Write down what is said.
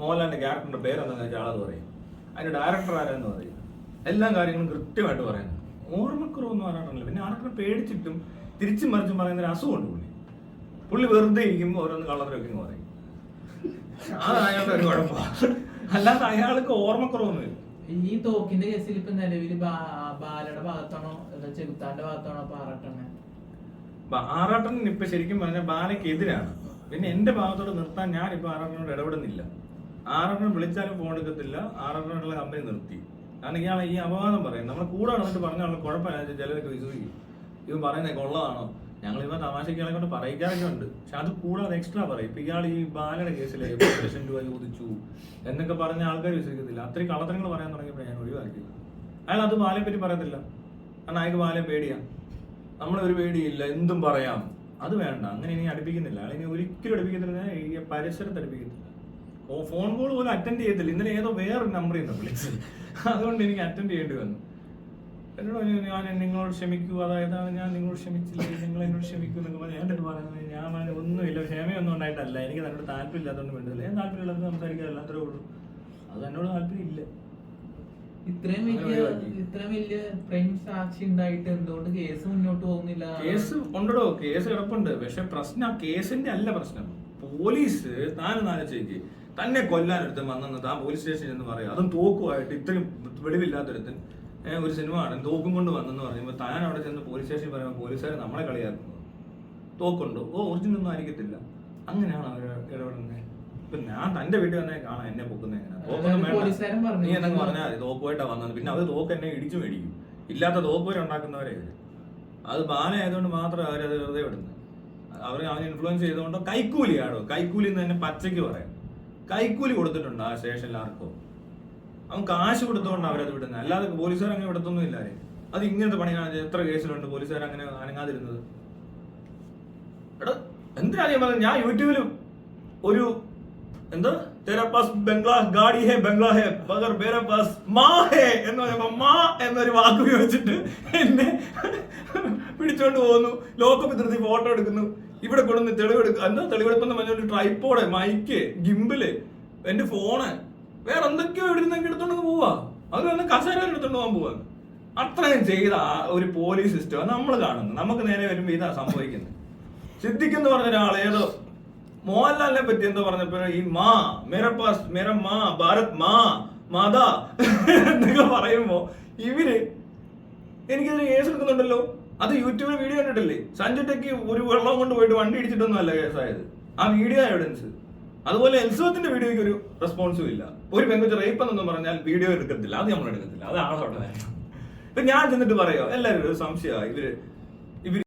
മോഹൻലാലിന്റെ ക്യാരക്ടറിന്റെ പേരെന്താണെന്ന് വെച്ചാൽ ആളത് പറയും. അതിന്റെ ഡയറക്ടർ ആരാന്ന് പറയും. എല്ലാ കാര്യങ്ങളും കൃത്യമായിട്ട് പറയുന്നു എന്ന് ആരാട്ടല്ല പിന്നെ ആർക്കും പേടിച്ചിട്ടും തിരിച്ചും മറിച്ചും പറയുന്ന ഒരു അസുഖമുണ്ട് പുള്ളി. പുള്ളി വെറുതെ ഇരിക്കുമ്പോൾ ഓരോന്ന് കളറിലൊക്കെ പറയും. അത് അയാളുടെ ഒരു കുഴപ്പമാണ് അല്ലാതെ അയാൾക്ക് ഓർമ്മക്കുറവൊന്നുമില്ല ഈ തോക്കിന്റെ കേസിൽ ഇപ്പൊ നിലവിൽ ബാലയുടെ ഭാഗത്താണോ ചെകുത്താന്റെ ഭാഗത്താണോ പാറട്ടണേ ആറാട്ടൻ ഇപ്പൊ ശരിക്കും പറഞ്ഞാൽ ബാലയ്ക്ക് എതിരാണ് പിന്നെ എന്റെ ഭാഗത്തോട് നിർത്താൻ ഞാൻ ഇപ്പൊ ആറാട്ടനോട് ഇടപെടുന്നില്ല. ആറാട്ടൻ വിളിച്ചാലും ഫോൺ എടുക്കത്തില്ല. ആറാട്ടനുള്ള കമ്പനി നിർത്തി. കാരണം ഇയാൾ ഈ അപവാദം പറയും നമ്മൾ കൂടെ നടന്നിട്ട് പറഞ്ഞാൽ കുഴപ്പമില്ല ചിലരൊക്കെ വിശ്വസിക്കും. ഇവൻ പറയുന്നത് കൊള്ളതാണോ ഞങ്ങൾ ഇവ തമാശയ്ക്ക് ഇയാളെ കൊണ്ട് പറയിക്കാറൊക്കെ ഉണ്ട് പക്ഷെ അത് കൂടാതെ എക്സ്ട്രാ പറയും. ഇപ്പൊ ഇയാൾ ഈ ബാലയുടെ കേസിലെ ലക്ഷം രൂപ ചോദിച്ചു എന്നൊക്കെ പറഞ്ഞ ആൾക്കാർ വിശ്വസിക്കത്തില്ല. അത്രയും കള്ളത്തരങ്ങൾ പറയാൻ തുടങ്ങിയപ്പോൾ ഞാൻ ഒഴിവാക്കി. അയാൾ അത് ബാലയെ പറ്റി പറയത്തില്ല. കാരണം അയാൾക്ക് ബാലയെ പേടിയാണ് നമ്മളൊരു പേടിയില്ല. എന്തും പറയാം. അത് വേണ്ട. അങ്ങനെ ഇനി അടുപ്പിക്കുന്നില്ല. അയാൾ ഇനി ഒരിക്കലും അടുപ്പിക്കുന്നില്ല ഈ പരിസരത്ത് അടുപ്പിക്കത്തില്ല. ഓ ഫോൺ കോൾ പോലും അറ്റൻഡ് ചെയ്തില്ല ഇന്നലെ ഏതോ വേറെ നമ്പർ നിന്ന് വിളിച്ചത്. അതുകൊണ്ട് എനിക്ക് അറ്റൻഡ് ചെയ്യേണ്ടി വന്നു. എന്നോട് ഞാൻ നിങ്ങളോട് ക്ഷമിക്കൂ. അതായത് ഞാൻ നിങ്ങളോട് ക്ഷമിച്ചില്ല. നിങ്ങൾ എന്നോട് ക്ഷമിക്കൂ എന്നൊക്കെ പറഞ്ഞു ഞാൻ എന്നോട് പറയുന്നത് ഞാൻ ഒന്നും ഒന്നുമില്ല. ക്ഷമയൊന്നും ഉണ്ടായിട്ടല്ല. എനിക്ക് തന്നോട് താല്പര്യമില്ലാത്തതുകൊണ്ട് വേണ്ടതില്ല ഞാൻ താല്പര്യമില്ലാത്ത സംസാരിക്കാറില്ല അത്രേ ഉള്ളൂ. അത് എന്നോട് താല്പര്യമില്ല ഇത്രയും വലിയ ഇത്രയും വലിയ പ്രേം സാക്ഷി ഉണ്ടായിട്ട് എന്തുകൊണ്ട് കേസ് മുന്നോട്ട് പോകുന്നില്ല? കേസ് ഉണ്ടോ കേസ് കിടപ്പുണ്ട്. പക്ഷെ പ്രശ്നം കേസിന്റെ അല്ല പ്രശ്നം. പോലീസ് താനും തന്നെ കൊല്ലാനൊരുത്തൻ വന്നെന്ന് താൻ പോലീസ് സ്റ്റേഷനിൽ എന്ന് പറയും. അതും തോക്കുമായിട്ട് ഇത്രയും വെളിവില്ലാത്തൊരുത്തൻ ഒരു സിനിമ ആണ് തോക്കും കൊണ്ട് വന്നെന്ന് പറയുമ്പോൾ താൻ അവിടെ ചെന്ന് പോലീസ് സ്റ്റേഷനിൽ പറയുമ്പോൾ പോലീസുകാർ നമ്മളെ കളിയാക്കുന്നു. തോക്കുണ്ടോ? ഓ ഒറിജിനൽ ഒന്നും ആയിരിക്കത്തില്ല. അങ്ങനെയാണ് അവർ ഇടപെടുന്നത് ഇപ്പൊ ഞാൻ തന്റെ വീട്ടിൽ തന്നെ കാണാം എന്നെ പൊക്കുന്നത് എങ്ങനെ. നീ എന്നൊക്കെ പറഞ്ഞാൽ മതി തോക്കുമായിട്ടാ വന്നത്. പിന്നെ അവർ തോക്ക് എന്നെ ഇടിച്ചു മേടിക്കും. ഇല്ലാത്ത തോക്ക് വരെ ഉണ്ടാക്കുന്നവരെ അത് ബാല ആയതുകൊണ്ട് മാത്രം അവരത് വെറുതെ വിടുന്നത്. അവർ അവനെ ഇൻഫ്ലുവൻസ് ചെയ്തുകൊണ്ടോ കൈക്കൂലിയാണോ കൈക്കൂലി എന്ന് തന്നെ പച്ചയ്ക്ക് പറയാം. കൈക്കൂലി കൊടുത്തിട്ടുണ്ട് ആ സ്റ്റേഷനിൽ ആർക്കോ അവൻ കാശ് കൊടുത്തോണ്ട് അവരത് വിടുന്നത് അല്ലാതെ പോലീസുകാർ അങ്ങനെ വിടത്തൊന്നും ഇല്ല അത് ഇങ്ങനത്തെ പണി കാണിച്ച എത്ര കേസിലുണ്ട് പോലീസുകാർ അങ്ങനെ അനങ്ങാതിരുന്നത്? എടാ എന്തിനാ ഞാൻ ഞാൻ യൂട്യൂബിലും ഒരു എന്താ? തെര പാസ് ബംഗ്ലാ ഗാഡി ഹേ ബംഗ്ലാ ഹേ പാസ് മാ ഹേ എന്ന് പറയുമ്പോ മാ എന്നൊരു വാക്ക് ഉപയോഗിച്ചിട്ട് എന്നെ പിടിച്ചോണ്ട് പോകുന്നു ലോക്കപ്പ് നിർത്തി ഫോട്ടോ എടുക്കുന്നു. ഇവിടെ കൊണ്ടുവന്ന് തെളിവെടുക്കുക എന്താ തെളിവെടുപ്പെന്ന് പറഞ്ഞ ട്രൈപ്പോഡ് മൈക്ക് ഗിംബിൽ എന്റെ ഫോണ് വേറെ എന്തൊക്കെയോ ഇവിടെ നിന്നൊക്കെ എടുത്തോണ്ട് പോവാ. അത് വന്ന് കസേര എടുത്തോണ്ട് പോകാൻ പോവാ. അത്രയും ചെയ്ത ഒരു പോലീസ് സിസ്റ്റം നമ്മൾ കാണുന്നത്. നമുക്ക് നേരെ വരുമ്പോ ഇതാ സംഭവിക്കുന്നത്. സിദ്ദിഖ് എന്ന് പറഞ്ഞ ഒരാൾ ഏതോ മോഹൻലാലിനെ പറ്റി എന്തോ പറഞ്ഞപ്പോ ഈ മാ മേര പാസ് മേര മാ ഭാരത് മാ മാതാ എന്നൊക്കെ പറയുമ്പോ ഇവർ എനിക്കതിന് കേസ് എടുക്കുന്നുണ്ടല്ലോ. അത് യൂട്യൂബിൽ വീഡിയോ കണ്ടിട്ടില്ലേ? സഞ്ജു ടെക്ക് ഒരു വെള്ളം കൊണ്ട് പോയിട്ട് വണ്ടി ഇടിച്ചിട്ടൊന്നും അല്ല കേസായത് ആ വീഡിയോ എവിഡൻസ് അതുപോലെ എൽസവത്തിന്റെ വീഡിയോയ്ക്ക് ഒരു റെസ്പോൺസും ഇല്ല. ഒരു പെങ്കൊച്ച് റേപ്പ് എന്നൊന്നും പറഞ്ഞാൽ വീഡിയോ എടുക്കത്തില്ല. അത് നമ്മൾ എടുക്കത്തില്ല. അത് ആളോടെ ഇപ്പൊ ഞാൻ ചെന്നിട്ട് പറയോ. എല്ലാവരും ഒരു സംശയമാണ് ഇവർ ഇവർ